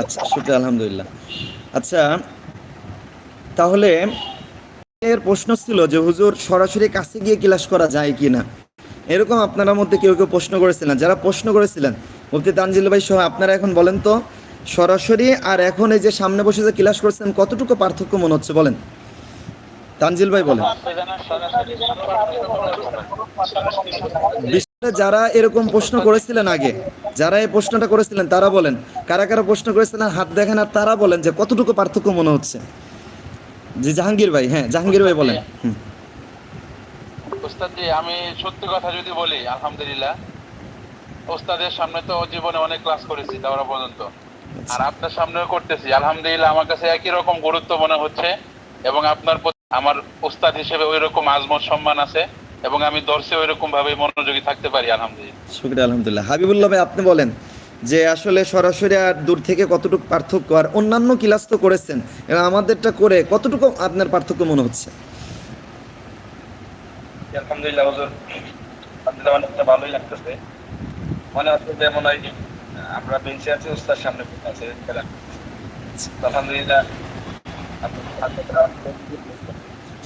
আচ্ছা আলহামদুলিল্লাহ। আচ্ছা তাহলে এর প্রশ্ন ছিল যে হুজুর সরাসরি কাছে গিয়ে ক্লাস করা যায় কি না এরকম আপনারা মধ্যে কেউ কেউ প্রশ্ন করেছিলেন। যারা প্রশ্ন করেছিলেন, মুফতি তানজিল ভাই সহ আপনারা এখন বলেন তো, সরাসরি আর এখন এই যে সামনে বসে যে ক্লাস করছেন, কতটুকু পার্থক্য মনে হচ্ছে বলেন? তানজিল ভাই বলেন। যারা এরকম প্রশ্ন করেছিলেন আগে যারা এই প্রশ্নটা করেছিলেন তারা বলেন। কারা কারা প্রশ্ন করেছিলেন হাত দেখেন আর তারা বলেন যে কতটুকু পার্থক্য মনে হচ্ছে। জি জাহাঙ্গীর ভাই হ্যাঁ জাহাঙ্গীর ভাই বলেন। আমি সত্যি কথা যদি বলি আলহামদুলিল্লাহ ওস্তাদের সামনে তো জীবনে অনেক ক্লাস করেছি তাওরা পর্যন্ত। আর আপনার সামনেও করতেছি আলহামদুলিল্লাহ আমার কাছে একই রকম গুরুত্ব মনে হচ্ছে এবং আপনার আমার ওস্তাদ হিসেবে ওই রকম আজমত সম্মান আছে। এবং আমি দর্শে ওই রকম ভাবে মনোযোগী থাকতে পারি আলহামদুলিল্লাহ। শুক্রিয়া আলহামদুলিল্লাহ। হাবিবুল্লাহ ভাই আপনি বলেন যে আসলে সরাসরি আর দূর থেকে কতটুকু পার্থক্য আর অন্যান্য ক্লাস তো করেছেন এবং আমাদেরটা করে কতটুকু আপনার পার্থক্য মনে হচ্ছে? আলহামদুলিল্লাহ হুজুর। আলহামদুলিল্লাহ অনেকটা ভালোই লাগতেছে। মনে হচ্ছে যে মনে হয় আমরা বেঞ্চে আছি ওস্তাদ সামনে বসে আছে তো আলহামদুলিল্লাহ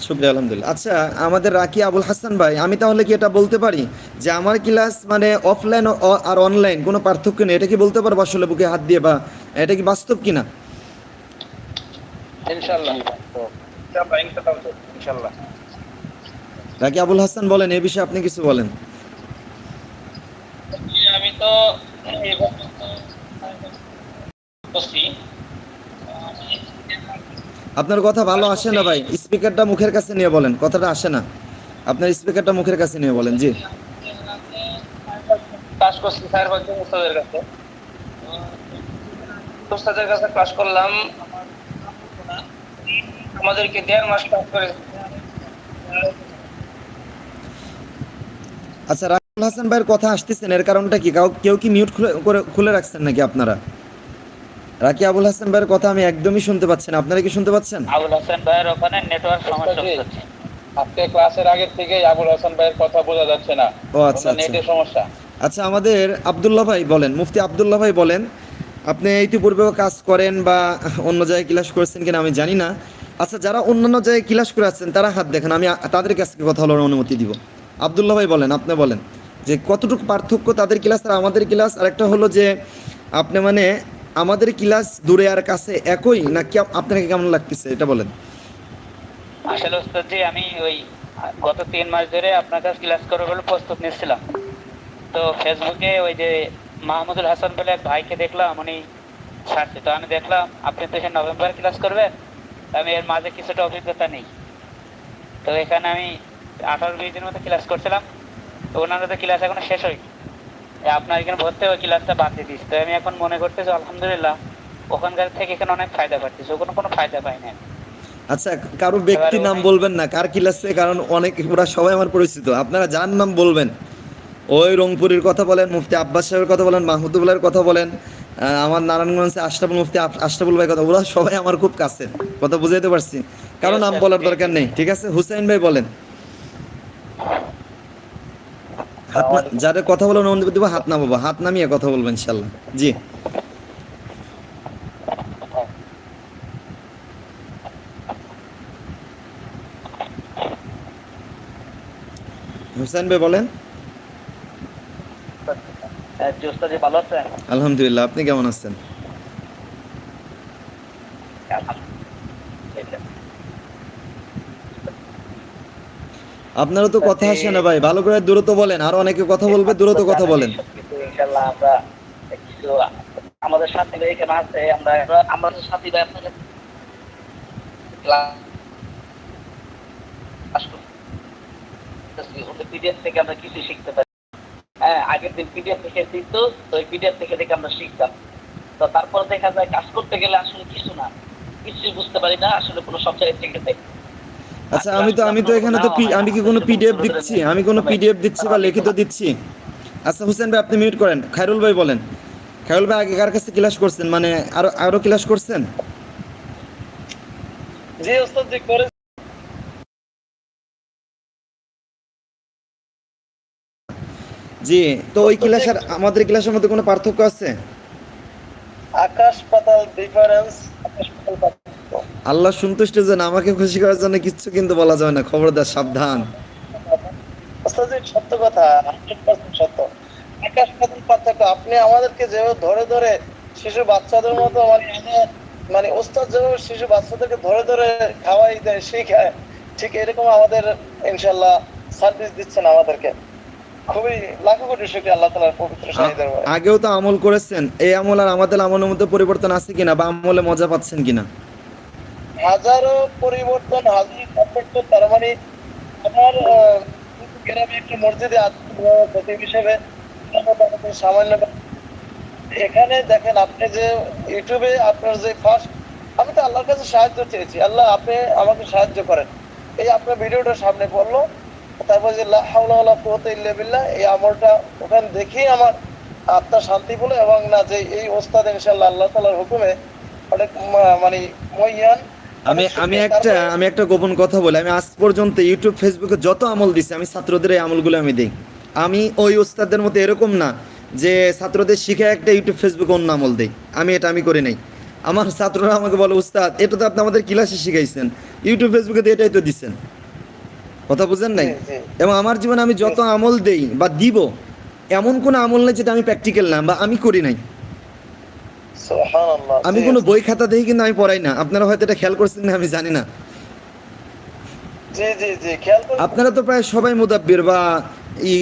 শুক্রিয়া আলহামদুলিল্লাহ। আচ্ছা আমাদের রাকি আবুল হাসান ভাই আমি তাহলে কি এটা বলতে পারি যে আমার ক্লাস মানে অফলাইন আর অনলাইন কোনো পার্থক্য নেই? এটা কি বলতে পারব আসলে বুকে হাত দিয়ে বা এটা কি বাস্তব কিনা? ইনশাআল্লাহ। ইনশাআল্লাহ ইনশাআল্লাহ ইনশাআল্লাহ। রাকি আবুল হাসান বলেন এই বিষয়ে আপনি কিছু বলেন। আমি তো এই পর্যন্ত করছি আপনার কথা ভালো আসে না ভাই। স্পিকারটা মুখের কাছে নিয়ে বলেন কথাটা আসে না। আপনার স্পিকারটা মুখের কাছে নিয়ে বলেন জি। ক্লাস করছি স্যার বলছেন উস্তাদের কাছে। উস্তাদের কাছে ক্লাস করলাম। আমাদেরকে দেড় মাস ক্লাস করে। আচ্ছা রাকিবুল হাসান ভাইয়ের কথা আসতেছেন এর কারণটা কি? কাউ কি মিউট খুলে রাখছেন নাকি আপনারা? রাকি আবুল হাসান ভাইয়ের কথা আমি একদমই শুনতে পাচ্ছি না। আপনারা কি শুনতে পাচ্ছেন? আবুল হাসান ভাইয়ের ওখানে নেটওয়ার্ক সমস্যা হচ্ছে। আজকে ক্লাসের আগের থেকেই আবুল হাসান ভাইয়ের কথা বোঝা যাচ্ছে না। ও আচ্ছা আচ্ছা। নেটের সমস্যা। আচ্ছা আমাদের আব্দুল্লাহ ভাই বলেন মুফতি আবদুল্লাহ ভাই বলেন আপনি ইতিপূর্বেও কাজ করেন বা অন্য জায়গায় ক্লাস করেছেন কিনা আমি জানি না। আচ্ছা যারা অন্যান্য জায়গায় ক্লাস করে আছেন তারা হাত দেখেন আমি তাদের কাছে কথা বলার অনুমতি দিব। আবদুল্লাহ ভাই বলেন আপনি বলেন যে কতটুকু পার্থক্য তাদের ক্লাস আর আমাদের ক্লাস? আর একটা হলো যে আপনি মানে আমাদের ক্লাস দূরে আর কাছে একই? না কি আপনাকে কেমন লাগতেছে? এটা বলেন। আসলে ওস্তাদ জি, আমি ওই গত তিন মাস ধরে আপনার কাছে ক্লাস করব বলে প্রস্তুত নিচ্ছিলাম। তো ফেসবুকে ওই যে মাহমুদুল হাসান বলে এক ভাইকে দেখলাম, উনি ছাড়ছে। তো আমি দেখলাম, আপনি তো সে নভেম্বর ক্লাস করবেন, আমি এর মাঝে কিছুটা অভিজ্ঞতা নেই। তো এখানে আমি আঠারো, বিশ দিনের মতো ক্লাস করছিলাম। তো ওনারা তো ক্লাস এখনও শেষ হয়নি। আপনার এখানে ভর্তি হয়ে ক্লাসটা বাদ দিয়ে দিচ্ছি। তো আমি এখন মনে করতেছি আলহামদুলিল্লাহ ওখানকার থেকে এখানে অনেক ফায়দা পাচ্ছি। ওখানে কোনো ফায়দা পাই না আচ্ছা কারও ব্যক্তি নাম বলবেন না কার ক্লাসে কারণ অনেক ওরা সবাই আমার পরিচিত। আপনারা যার নাম বলবেন ওই রংপুরের কথা বলেন মুফতি আব্বাস সাহেবের কথা বলেন মাহমুদুল্লাহের কথা বলেন আমার নারায়ণগঞ্জে আশরাফুল মুফতি আশরাফুল ভাই কথা ওরা সবাই আমার খুব কাছে কথা বুঝাইতে পারছি। কারও নাম বলার দরকার নেই। ঠিক আছে? হুসাইন ভাই বলেন। হাত না যাদের কথা বলবেন অনুমতি দেবো হাত নামাবো হাত নামিয়ে কথা বলবেন ইনশাল্লাহ জি। হোসেন ভাই বলেন। আলহামদুলিল্লাহ আপনি কেমন আছেন? আপনারও তো কথা আসে না ভাই, ভালো করে দূরত্ব বলেন, আর অনেকে কথা বলবে দূরত্ব কথা বলেন। আমাদের সাথী ভাই এখানে আছে, আমরা তো সাথী ভাই আপনাদের পিডিএফ থেকে আমরা কিছু শিখতে পারি। হ্যাঁ আগের দিন পিডিএফ থেকে দিত, তো ওই পিডিএফ থেকে দেখে আমরা শিখতাম। তো তারপর দেখা যায়, কাজ করতে গেলে আসলে কিছু না, কিছুই বুঝতে পারি না, আসলে কোনো সব জায়গায় থেকে আচ্ছা আমি তো আমি তো এখানে তো আমি কি কোনো পিডিএফ দিচ্ছি? আমি কোনো পিডিএফ দিচ্ছি বা লিখিত দিচ্ছি? আচ্ছা হুসেন ভাই আপনি মিউট করেন। খায়রুল ভাই বলেন। খায়রুল ভাই আগে কার কাছে ক্লাস করছেন? মানে আরও আরও ক্লাস করছেন? জি ওস্তাদ জি করে জি তো ওই ক্লাস আর আমাদের ক্লাসের মধ্যে কোনো পার্থক্য আছে? আকাশ পাতাল ডিফারেন্স। আল্লাহ সন্তুষ্ট যেন আমাকে খুশি করার জন্য কিচ্ছু কিন্তু বলা যাবে না। খবরদার, সাবধান। সত্য কথা সত্য। আকাশ পার্থক্য, আপনি আমাদেরকে যেভাবে ধরে ধরে শিশু বাচ্চাদের মতো মানে মানে ওস্তাদ যেভাবে শিশু বাচ্চাদেরকে ধরে ধরে খাওয়াই দেয়, শিখায়, ঠিক এরকম আমাদের ইনশাল্লাহ সার্ভিস দিচ্ছেন আমাদেরকে। খুবই লাখো কোটি শুক্রিয়া আল্লাহ পবিত্র আগেও তো আমল করেছেন। এই আমল আর আমাদের আমলের মধ্যে পরিবর্তন আছে কিনা বা আমলে মজা পাচ্ছেন কিনা? হাজারো পরিবর্তন হাজার তার মানে আমার গ্রামে একটা মসজিদে সচিব হিসেবে সামান্য এখানে দেখেন আপনি যে ইউটিউবে আপনার যে ফার্স্ট আমি তো আল্লাহর কাছে সাহায্য চেয়েছি। আল্লাহ আপনি আমাকে সাহায্য করেন। এই আপনার ভিডিওটা সামনে পড়ল। তারপর যে হাওলা এই আমলটা ওখানে দেখেই আমার আত্মা শান্তি এবং না যে এই ওস্তাদ ইনশাআল্লাহ আল্লাহ তাআলার হুকুমে অনেক মানে আমি আমি একটা আমি একটা গোপন কথা বলি। আমি আজ পর্যন্ত ইউটিউব ফেসবুকে যত আমল দিছি আমি ছাত্রদের এই আমলগুলো আমি দিই। আমি ওই ওস্তাদের মতো এরকম না যে ছাত্রদের শিখে একটা ইউটিউব ফেসবুকে অন্য আমল দেই। আমি এটা আমি করি নাই। আমার ছাত্ররা আমাকে বলে উস্তাদ এটা তো আপনি আমাদের ক্লাসে শিখাইছেন। ইউটিউব ফেসবুকে তো এটাই তো দিচ্ছেন কথা বুঝেন নাই। এবং আমার জীবনে আমি যত আমল দেই বা দিব এমন কোনো আমল নেই যেটা আমি প্র্যাকটিক্যাল না বা আমি করি নাই। আমি কোনো বই খাতা দেখি কিন্তু আমি পড়াই না। আপনারা হয়তো এটা খেয়াল করছেন না আমি জানি না। জি জি জি খেয়াল করুন আপনারা তো প্রায় সবাই মুদাব্বির বা ই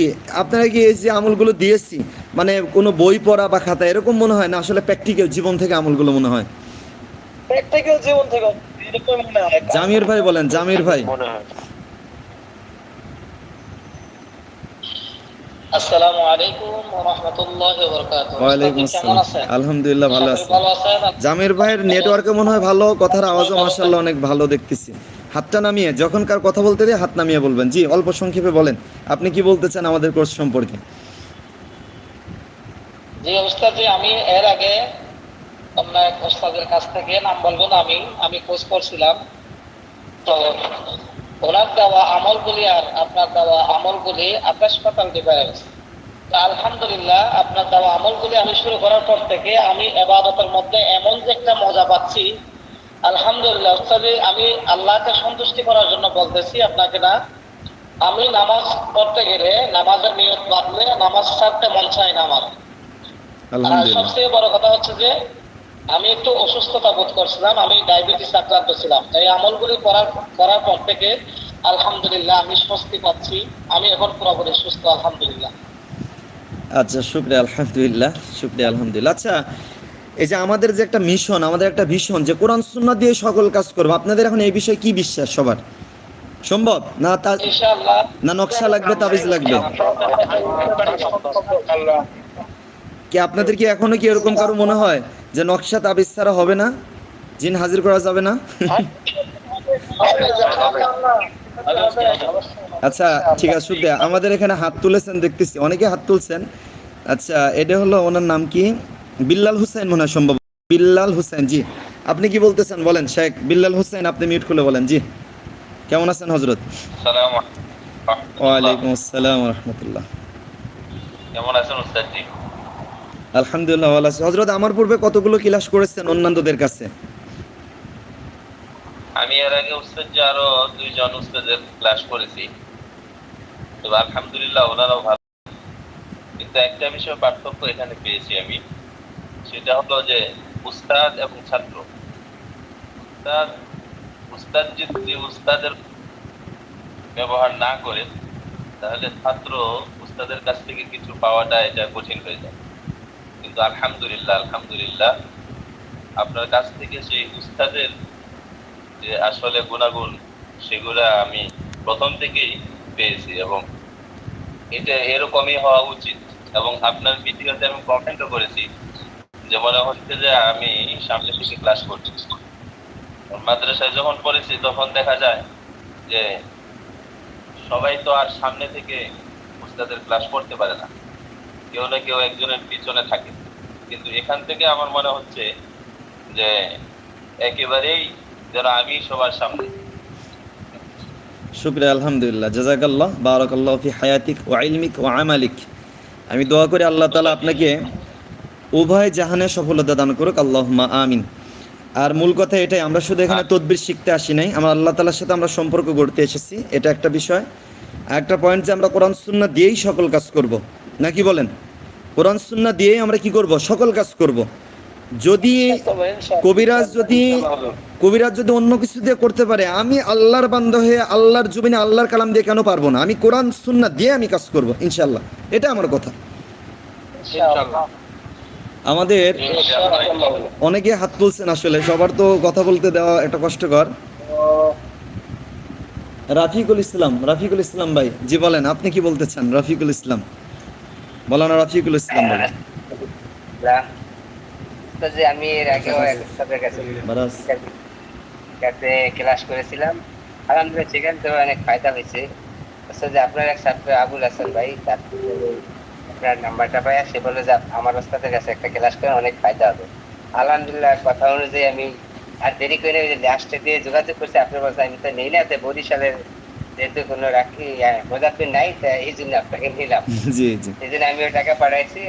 আপনারা কি এই যে আমলগুলো দিয়েছি মানে কোনো বই পড়া বা খাতা এরকম মনে হয় না? আসলে প্র্যাকটিক্যাল জীবন থেকে আমলগুলো মনে হয়। প্র্যাকটিক্যাল জীবন থেকে এরকম মনে হয়। জামির ভাই বলেন জামির ভাই। মনে হয়। আসসালামু আলাইকুম ওয়া রাহমাতুল্লাহি ওয়া বারাকাতুহু। ওয়ালাইকুম কেমন আসসালাম। আলহামদুলিল্লাহ ভালো আছি। জামির ভাইয়ের নেটওয়ার্কে মনে হয় ভালো কথার আওয়াজও মাসাল্লাহ অনেক ভালো দেখতেছি। হাতটা নামিয়ে যখন কার কথা বলতে হাত নামিয়ে বলবেন। জি অল্প সংক্ষেপে বলেন আপনি কি বলতে চান আমাদের কোর্স সম্পর্কে? জি ওস্তাদ জি আমি এর আগে এক ওস্তাদের কাছ থেকে নাম বলব না আমি আমি কোর্স করছিলাম। তো ওনার দেওয়া আমলগুলি আর আপনার দেওয়া আমলগুলি আকাশ পাতাল ডিফারেন্স তো আলহামদুলিল্লাহ আপনার দেওয়া আমলগুলি আমি শুরু করার পর থেকে আমি এবাদতের মধ্যে এমন যে একটা মজা পাচ্ছি আলহামদুলিল্লাহ ওস্তাদ আমি আল্লাহকে সন্তুষ্টি করার জন্য বলতেছি আপনাকে না আমি নামাজ পড়তে গেলে নামাজের নিয়ত বাঁধলে নামাজ ছাড়তে মন চায় না আমার। সবচেয়ে বড় কথা হচ্ছে যে আমি একটু অসুস্থতা বোধ করছিলাম আমি ডায়াবেটিস আক্রান্ত ছিলাম। এই আমলগুলি করার করার পর থেকে আলহামদুলিল্লাহ আমি স্বস্তি পাচ্ছি। আমি এখন পুরোপুরি সুস্থ আলহামদুলিল্লাহ। আচ্ছা শুক্রিয়া আলহামদুলিল্লাহ শুক্রিয়া আলহামদুলিল্লাহ। আচ্ছা এই যে আমাদের যে একটা মিশন আমাদের একটা ভীষণ যে কোরআন সুন্নাহ দিয়ে সকল কাজ করব আপনাদের এখন এই বিষয়ে কি বিশ্বাস সবার? সম্ভব? না তা ইনশাআল্লাহ। না নকশা লাগবে তাবিজ লাগবে? কি আপনাদের কি এখনও কি এরকম কারও মনে হয়? যে নকশা তাবিজ ছাড়া হবে না জিন হাজির করা যাবে না। আচ্ছা ঠিক আছে শুক্রিয়া আমাদের এখানে হাত তুলেছেন দেখতেছি অনেকে হাত তুলছেন। আচ্ছা এটা হলো ওনার নাম কি? বিল্লাল হুসেন মনে হয় সম্ভব বিল্লাল হুসেন জি। আপনি কি বলতেছেন? বলেন শেখ বিল্লাল হুসেন আপনি মিউট খুলে বলেন জি। কেমন আছেন হজরত? সালাম ওয়ালাইকুম আসসালাম রহমতুল্লাহ। কেমন আছেন আলহামদুলিল্লাহ হজরত আমার পূর্বে কতগুলো ক্লাস করেছেন অন্যান্যদের কাছে? আমি এর আগে উস্তাদ জি আরও দুইজন উস্তাদের ক্লাস করেছি। তবে আলহামদুলিল্লাহ ওনারাও ভালো। কিন্তু একটা বিষয় পার্থক্য এখানে পেয়েছি আমি। সেটা হলো যে উস্তাদ এবং ছাত্র। উস্তাদ উস্তাদ যদি উস্তাদের ব্যবহার না করে, তাহলে ছাত্র উস্তাদের কাছ থেকে কিছু পাওয়াটা এটা কঠিন হয়ে যায়। কিন্তু আলহামদুলিল্লাহ আলহামদুলিল্লাহ। আপনার কাছ থেকে সেই উস্তাদের যে আসলে গুণাগুণ, সেগুলা আমি প্রথম থেকেই পেয়েছি এবং এটা এরকমই হওয়া উচিত এবং আপনার ভিডিওতে আমি কমেন্টও করেছি যে মনে হচ্ছে যে আমি সামনে থেকে ক্লাস করছি। মাদ্রাসায় যখন পড়েছি তখন দেখা যায় যে সবাই তো আর সামনে থেকে উস্তাদের ক্লাস করতে পারে না। কেউ না কেউ একজনের পিছনে থাকে। কিন্তু এখান থেকে আমার মনে হচ্ছে যে একেবারেই যেন আমি সবার সামনে। শুক্রিয়া আলহামদুলিল্লাহ। জাজাকাল্লাহ বারাকাল্লাহ ফি হায়াতিক ওয়া ইলমিক ওয়া আমালিক। আমি দোয়া করি আল্লাহ তালা আপনাকে উভয় জাহানে সফলতা দান করুক। আল্লাহমা আমিন। আর মূল কথা এটাই আমরা শুধু এখানে তদবির শিখতে আসি নাই। আমরা আল্লাহ তালার সাথে আমরা সম্পর্ক গড়তে এসেছি। এটা একটা বিষয়। একটা পয়েন্ট যে আমরা কোরআন সুন্না দিয়েই সকল কাজ করব। নাকি বলেন? কোরআন সুন্না দিয়েই আমরা কি করব? সকল কাজ করব। যদি কবিরাজ যদি কবিরাজ যদি অন্য কিছু দিয়ে করতে পারে আমি আল্লাহর বান্ধ হয়ে আল্লাহর জমিনে আল্লাহর কালাম দিয়ে কেন পারব না? আমি কোরআন সুন্না দিয়ে আমি কাজ করব ইনশাল্লাহ এটা আমার কথা। আমাদের অনেকে হাত তুলছেন আসলে সবার তো কথা বলতে দেওয়া একটা কষ্টকর। রাফিকুল ইসলাম রাফিকুল ইসলাম ভাই জি বলেন আপনি কি বলতে চান? রাফিকুল ইসলাম। বলানা রাফিকুল ইসলাম ভাই যে আমি এর আগেও এক কাছে ক্লাস করেছিলাম। আলহামদুলিল্লাহ সেখান থেকে অনেক ফায়দা হয়েছে। আচ্ছা যে আপনার এক ছাত্র আবুল হাসান ভাই তার আপনার নাম্বারটা পাই সে বলে যে আমার ওস্তাদের কাছে একটা ক্লাস করে অনেক ফায়দা হবে। আলহামদুলিল্লাহ কথা অনুযায়ী আমি আর দেরি করে লাস্টে দিয়ে যোগাযোগ করছি আপনার বলছে আমি তো নেই না বরিশালের যেহেতু কোনো রাখি নাই এই জন্য আপনাকে নিলাম। জি জি। এই জন্য আমি টাকা পাঠাইছি।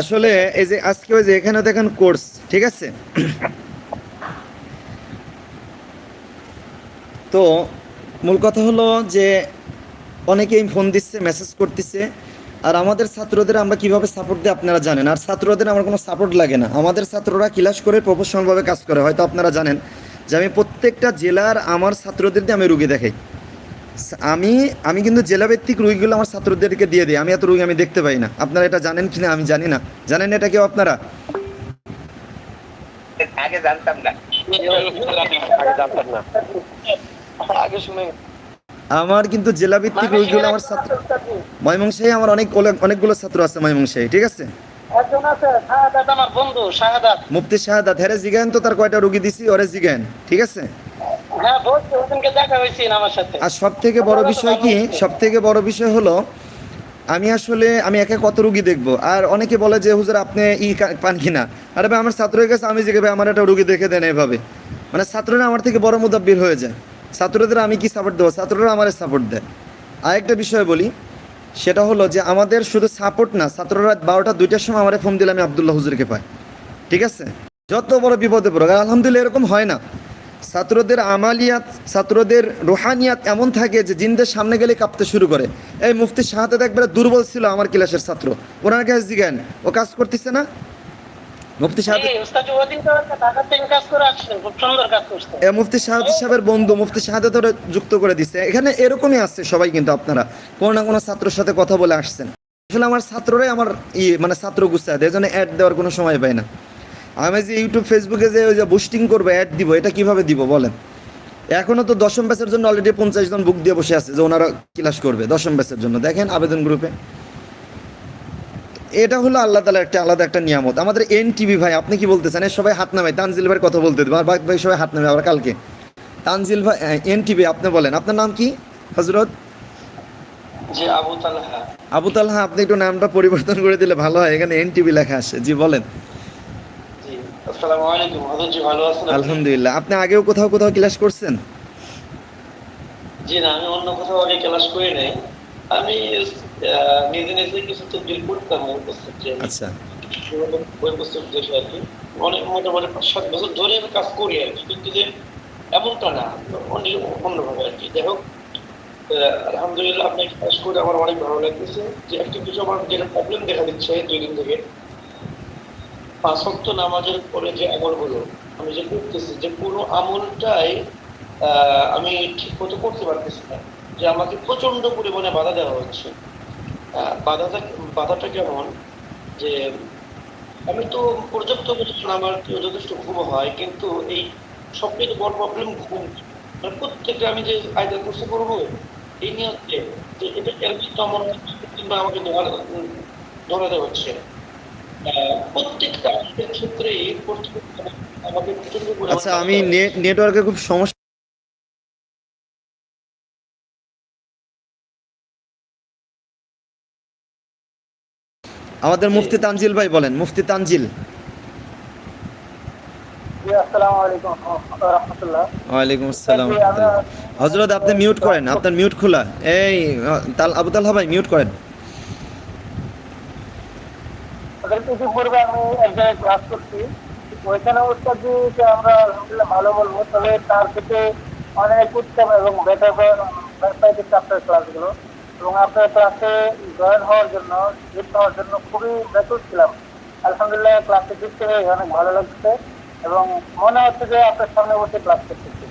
আসলে এই যে আজকে ওই যে এখানে দেখেন কোর্স ঠিক আছে? তো মূল কথা হলো যে অনেকেই ফোন দিচ্ছে মেসেজ করতেছে আর আমাদের ছাত্রদের আমরা কীভাবে সাপোর্ট দিই আপনারা জানেন। আর ছাত্রদের আমার কোনো সাপোর্ট লাগে না। আমাদের ছাত্ররা ক্লাস করে প্রফেশনালভাবে কাজ করে হয়তো আপনারা জানেন যে আমি প্রত্যেকটা জেলার আমার ছাত্রদের দিয়ে আমি রুগী দেখাই। আমি আমি কিন্তু জেলাভিত্তিক রুগীগুলো আমার ছাত্রদেরকে দিয়ে দিই। আমি এত রুগী আমি দেখতে পাই না। আপনারা এটা জানেন কিনা আমি জানি না। জানেন এটা কেউ আপনারা? আগে জানতাম না। আমার কিন্তু জেলাভিত্তিক রুগীগুলো আমার ছাত্র ময়মনসিংহে আমার অনেক অনেকগুলো ছাত্র আছে ময়মনসিংহে ঠিক আছে? মুফতি শাহাদাত হেরে জিগান তো তার কয়টা রুগী দিছি ওরে জিগান ঠিক আছে? আর সব থেকে বড় বিষয় কি? সব থেকে বড় বিষয় হলো আমি আসলে আমি একা কত রুগী দেখব? আর অনেকে বলে যে হুজুর আপনি ই পান কিনা আরে ভাই আমার ছাত্রের কাছে আমি জিজ্ঞে ভাই আমার একটা রুগী দেখে দেন এভাবে। মানে ছাত্ররা আমার থেকে বড় মুদাব্বির হয়ে যায়। ছাত্রদের আমি কি সাপোর্ট দেবো? ছাত্ররা আমার সাপোর্ট দেয়। আরেকটা বিষয় বলি সেটা হলো যে আমাদের শুধু সাপোর্ট না ছাত্ররা বারোটা দুইটার সময় আমার ফোন দিলে আমি আবদুল্লাহ হুজুরকে পাই। ঠিক আছে? যত বড় বিপদে পড়ো আর আলহামদুলিল্লাহ এরকম হয় না। ছাত্রদের আমালিয়াত ছাত্রদের রোহানিয়াত এমন থাকে যে জিনদের সামনে গেলে কাঁপতে শুরু করে। এই মুফতি শাহাদাত একবারে দুর্বল ছিল আমার ক্লাসের ছাত্র। ওনার কাছে জিজ্ঞান ও কাজ করতেছে না? মুফতি সাহেবের বন্ধু মুফতি যুক্ত করে দিচ্ছে এখানে এরকমই আছে সবাই কিন্তু আপনারা। কোনো না কোনো ছাত্রের সাথে কথা বলে আসছেন। আসলে আমার ছাত্ররাই আমার ইয়ে মানে ছাত্র গুছায় দেয় জন্য অ্যাড দেওয়ার কোনো সময় পাই না। আমি যে ইউটিউব ফেসবুকে যে ওই যে বুস্টিং করব অ্যাড দিব এটা কীভাবে দিব বলেন? এখনও তো দশম ব্যাচের জন্য অলরেডি পঞ্চাশ জন বুক দিয়ে বসে আছে যে ওনারা ক্লাস করবে দশম ব্যাচের জন্য। দেখেন আবেদন গ্রুপে এটা হলো আল্লাহ তালা একটা আলাদা একটা নিয়ামত। আমাদের এন টিভি ভাই আপনি কি বলতেছেন? সবাই হাত নামায় তানজিল ভাইয়ের কথা বলতে দেবো। আর বাকি ভাই সবাই হাত নামে আবার কালকে। তানজিল ভাই এন টিভি আপনি বলেন। আপনার নাম কি? হজরত আবু তালহা। আপনি একটু নামটা পরিবর্তন করে দিলে ভালো হয়। এখানে এন টিভি লেখা আসে জি বলেন। আসসালামু আলাইকুম জি ভালো আছেন আলহামদুলিল্লাহ। আপনি আগেও কোথাও কোথাও ক্লাস করছেন? জি না আমি অন্য কোথাও আগে ক্লাস করি নাই। আমি নিজে নিজে কিছু করতাম ওই আচ্ছা। ওই পুস্তক আর কি। অনেক মোটামুটি পাঁচ সাত বছর ধরে আমি কাজ করি আর কি কিন্তু যে এমনটা না অন্য অন্যভাবে আর কি। যাই হোক আলহামদুলিল্লাহ আপনি কাজ করে আমার অনেক ভালো লাগতেছে। যে একটা কিছু আমার যেটা প্রবলেম দেখা দিচ্ছে দুই দিন থেকে পাঁচ নামাজের পরে যে আমলগুলো আমি যে করতেছি, যে কোনো আমলটাই আমি ঠিক মতো করতে পারতেছি না, যে আমাকে প্রচণ্ড পরিমাণে বাধা দেওয়া হচ্ছে। বাধাটা বাধাটা কেমন? যে আমি তো পর্যাপ্ত পরিমাণ আমার যথেষ্ট ঘুম হয়, কিন্তু এই সবথেকে বড় প্রবলেম ঘুম। মানে প্রত্যেকটা আমি যে আয়দা কোর্সে করব এই নিয়ে হচ্ছে যে এটা এর কিন্তু আমার আমাকে ধরা দেওয়া হচ্ছে? প্রত্যেকটা আমাদের পরিমাণে আচ্ছা আমি নেট নেটওয়ার্কে খুব সমস্যা আমাদের মুফতি তানজিল ভাই বলেন মুফতি তানজিল। জি আসসালামু আলাইকুম রাহমাতুল্লাহ। ওয়ালাইকুম আসসালাম। হজরত আপনি মিউট করেন আপনার মিউট খোলা। এই আহ, তাল আবু তালহা ভাই মিউট করেন। ইতিপূর্বে আমি এক জায়গায় ক্লাস করছি। ওইখানে উস্তাদজিকে আমরা আলহামদুলিল্লাহ ভালো বলব, তবে তার থেকে অনেক উত্তম এবং বেটার ওয়েবসাইটের আপনার ক্লাসগুলো এবং আপনার ক্লাসে জয়েন হওয়ার জন্য যুক্ত হওয়ার জন্য খুবই ব্যাকুল ছিলাম। আলহামদুলিল্লাহ ক্লাসে যুক্ত হয়ে অনেক ভালো লাগছে এবং মনে হচ্ছে যে আপনার সামনে বসে ক্লাস করতেছি।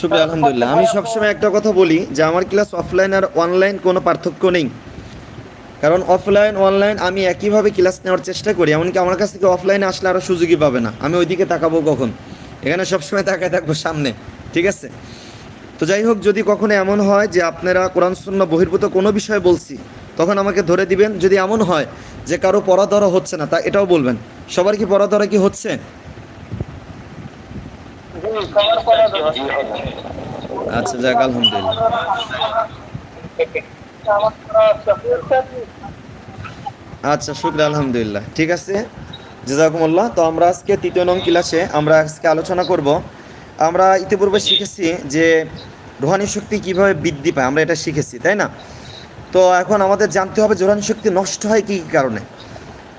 শুক্রিয়া, আলহামদুলিল্লাহ। আমি সবসময় একটা কথা বলি যে আমার ক্লাস অফলাইন আর অনলাইন কোনো পার্থক্য নেই। কারণ অফলাইন অনলাইন আমি একইভাবে ক্লাস নেওয়ার চেষ্টা করি, এমনকি আমার কাছ থেকে অফলাইনে আসলে আরও সুযোগই পাবে না। আমি ওইদিকে তাকাবো কখন? এখানে সবসময় তাকায় থাকব সামনে, ঠিক আছে? তো যাই হোক, যদি কখনো এমন হয় যে আপনারা কোরআন শূন্য বহির্ভূত কোনো বিষয় বলছি, তখন আমাকে ধরে দিবেন। যদি এমন হয় যে কারও পড়া ধরা হচ্ছে না, তা এটাও বলবেন। সবার কি পড়া ধরা কি হচ্ছে? আচ্ছা যাক, আলহামদুলিল্লাহ। আচ্ছা শুক্র আলহামদুলিল্লাহ। ঠিক আছে? জাজাকুমুল্লাহ, তো আমরা আজকে তৃতীয় নং ক্লাসে আমরা আজকে আলোচনা করব। আমরা ইতিপূর্বে শিখেছি যে রোহানি শক্তি কীভাবে বৃদ্ধি পায়, আমরা এটা শিখেছি, তাই না? তো এখন আমাদের জানতে হবে যে রোহানি শক্তি নষ্ট হয় কী কী কারণে।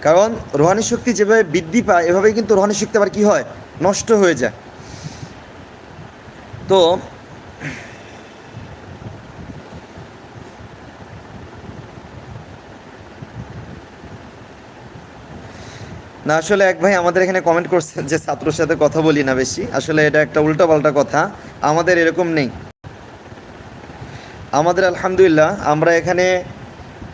কারণ রোহানি শক্তি যেভাবে বৃদ্ধি পায়, এভাবেই কিন্তু রোহানি শক্তি আবার কী হয়? নষ্ট হয়ে যায়। তো না, আসলে এক ভাই আমাদের এখানে কমেন্ট করছেন যে ছাত্রর সাথে কথা বলি না বেশি। আসলে এটা একটা উল্টাপাল্টা কথা। আমাদের এরকম নেই। আমাদের আলহামদুলিল্লাহ, আমরা এখানে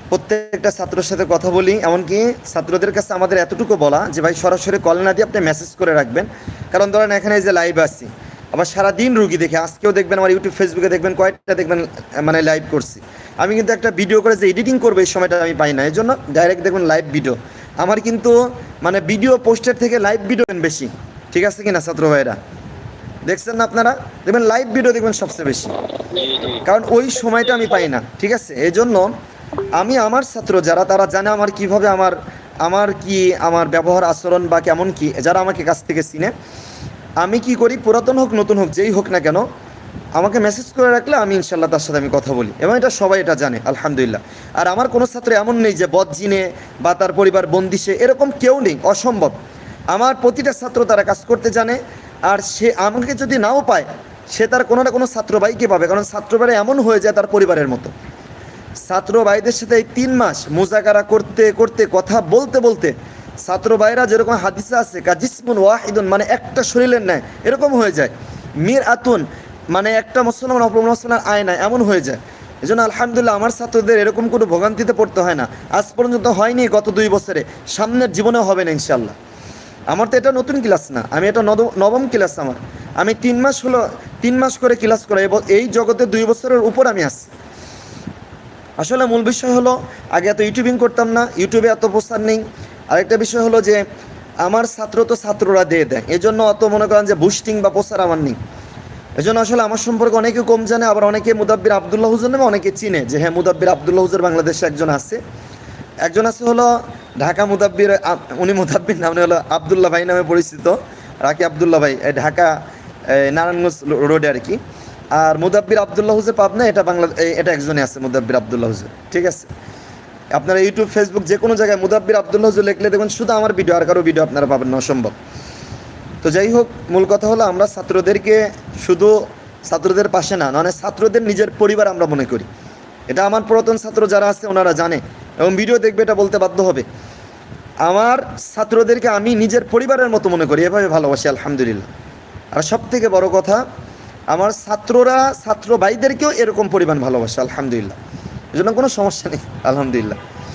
প্রত্যেকটা ছাত্রর সাথে কথা বলি। এমনকি ছাত্রদের কাছে আমাদের এতটুকু বলা যে, ভাই, সরাসরি কল না দিয়ে আপনি মেসেজ করে রাখবেন। কারণ ধরেন, এখানে যে লাইভ আসি আবার সারাদিন রুগী দেখে, আজকেও দেখবেন আমার ইউটিউব ফেসবুকে দেখবেন, কয়েকটা দেখবেন মানে লাইভ করছি। আমি কিন্তু একটা ভিডিও করে যে এডিটিং করব এই সময়টা আমি পাই না। এই জন্য ডাইরেক্ট দেখবেন লাইভ ভিডিও আমার কিন্তু মানে ভিডিও পোস্টের থেকে লাইভ ভিডিও বেশি। ঠিক আছে কি না ছাত্র ভাইরা? দেখছেন না আপনারা? দেখবেন লাইভ ভিডিও দেখবেন সবচেয়ে বেশি। কারণ ওই সময়টা আমি পাই না, ঠিক আছে? এই জন্য আমি আমার ছাত্র, যারা তারা জানে আমার কীভাবে আমার আমার কি আমার ব্যবহার আচরণ বা কেমন কি, যারা আমাকে কাছ থেকে চিনে, আমি কি করি, পুরাতন হোক, নতুন হোক, যেই হোক না কেন আমাকে মেসেজ করে রাখলে আমি ইনশাল্লাহ তার সাথে আমি কথা বলি। এবং এটা সবাই এটা জানে, আলহামদুলিল্লাহ। আর আমার কোনো ছাত্র এমন নেই যে বদজিনে বা তার পরিবার বন্দিশে এরকম কেউ নেই, অসম্ভব। আমার প্রতিটা ছাত্র তারা কাজ করতে জানে, আর সে আমাকে যদি নাও পায়, সে তার কোনো না কোনো ছাত্র ভাইকে পাবে, কারণ ছাত্র এমন হয়ে যায় তার পরিবারের মতো। ছাত্র ভাইদের সাথে এই তিন মাস মোজাকারা করতে করতে, কথা বলতে বলতে ছাত্র ভাইরা যেরকম হাদিসা আছে কাজিসমুন ওয়াহিদুন মানে একটা শরীরের ন্যায়, এরকম হয়ে যায়। মীর আতুন মানে একটা মুসলমান অপর মুসলমান আয় না এমন হয়ে যায়। এই জন্য আলহামদুলিল্লাহ আমার ছাত্রদের এরকম কোনো ভোগান্তিতে পড়তে হয় না। আজ পর্যন্ত হয়নি, গত দুই বছরে। সামনের জীবনেও হবে না ইনশাল্লাহ আমার তো এটা নতুন ক্লাস না, আমি এটা নব- নবম ক্লাস আমার। আমি তিন মাস হলো, তিন মাস করে ক্লাস করে এই জগতে দুই বছরের উপর আমি আসছি আসলে মূল বিষয় হলো, আগে এত ইউটিউবিং করতাম না, ইউটিউবে এত প্রস্তার নেই। আরেকটা বিষয় হলো যে, আমার ছাত্র তো ছাত্ররা দিয়ে দেয়। এই জন্য অত মনে করেন যে বুস্টিং বা প্রস্তার আমার নেই। এই জন্য আসলে আমার সম্পর্কে অনেকে কম জানে, আবার অনেকে মুদাব্বির আবদুল্লাহ হুজুর নামে অনেকে চিনে যে হ্যাঁ মুদাব্বির আবদুল্লাহ হুজুর বাংলাদেশে একজন আছে। একজন আছে হলো ঢাকা মুদাব্বির উনি মুদাব্বির নামে হলো আবদুল্লাহ ভাই নামে পরিচিত, রাকি আবদুল্লাহ ভাই ঢাকা নারায়ণগঞ্জ রোডে আর কি। আর মুদাব্বির আবদুল্লাহ হুজুর পাবনা, এটা বাংলা এটা একজনই আছে, মুদাব্বির আবদুল্লাহ হুজুর, ঠিক আছে? আপনারা ইউটিউব ফেসবুক যে কোনো জায়গায় মুদাব্বির আবদুল্লাহ হুজুর লিখলে দেখবেন শুধু আমার ভিডিও আর কারও ভিডিও আপনারা পাবেন না, অসম্ভব। তো যাই হোক, মূল কথা হলো আমরা ছাত্রদেরকে শুধু ছাত্রদের পাশে না মানে ছাত্রদের নিজের পরিবার আমরা মনে করি। এটা আমার পুরাতন ছাত্র যারা আছে ওনারা জানে এবং ভিডিও দেখবে এটা বলতে বাধ্য হবে। আমার ছাত্রদেরকে আমি নিজের পরিবারের মতো মনে করি, এভাবে ভালোবাসি, আলহামদুলিল্লাহ। আর সব থেকে বড় কথা, আমার ছাত্ররা, ছাত্র ভাইদেরকেও এরকম পরিমাণ ভালোবাসে, আলহামদুলিল্লাহ। এই জন্য কোনো সমস্যা নেই, আলহামদুলিল্লাহ।